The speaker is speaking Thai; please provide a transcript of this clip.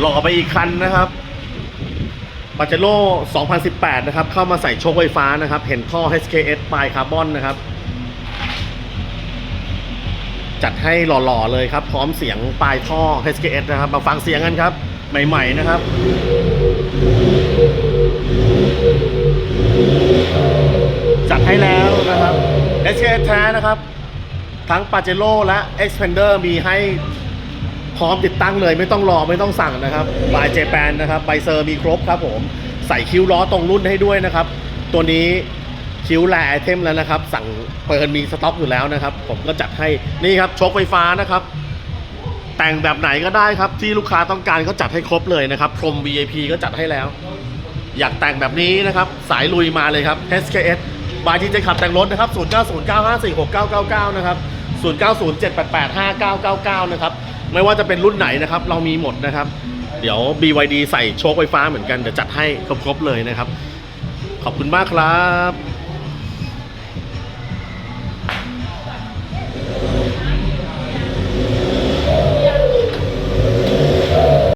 หล่อไปอีกคันนะครับปาเจโร่2018 นะครับ เข้ามาใส่โชคไฟฟ้านะครับ เห็นท่อ HKS ปลายคาร์บอนนะครับ จัดให้หล่อๆเลยครับ พร้อมเสียงปลายท่อ HKS นะครับ มาฟังเสียงกันครับ ใหม่ๆนะครับจัดให้แล้วนะครับ HKS แท้นะครับ ทั้ง p a j e r o และ Expander มีให้ พร้อมติดตั้งเลยไม่ต้องรอไม่ต้องสั่งนะครับบายเจแปนนะครับใบเซอร์มีครบครับผม ใส่คิ้วล้อตรงรุ่นให้ด้วยนะครับ ตัวนี้คิ้วแลไอเทมแล้วนะครับ สั่งเปิดมีสต็อกอยู่แล้วนะครับ ผมก็จัดให้นี่ครับชคไฟฟ้านะครับ แต่งแบบไหนก็ได้ครับ ที่ลูกค้าต้องการก็จัดให้ครบเลยนะครับ พรม VIP ก็จัดให้แล้ว อยากแต่งแบบนี้นะครับ สายลุยมาเลยครับ SKS บายที่จะขับแต่งรถนะครับ 0909546999 นะครับ 0907885999 นะครับ ไม่ว่าจะเป็นรุ่นไหนนะครับ เรามีหมดนะครับ เดี๋ยว BYD ใส่โชคไฟฟ้าเหมือนกันเดี๋ยวจัดให้ครบๆเลยนะครับ ขอบคุณมากครับ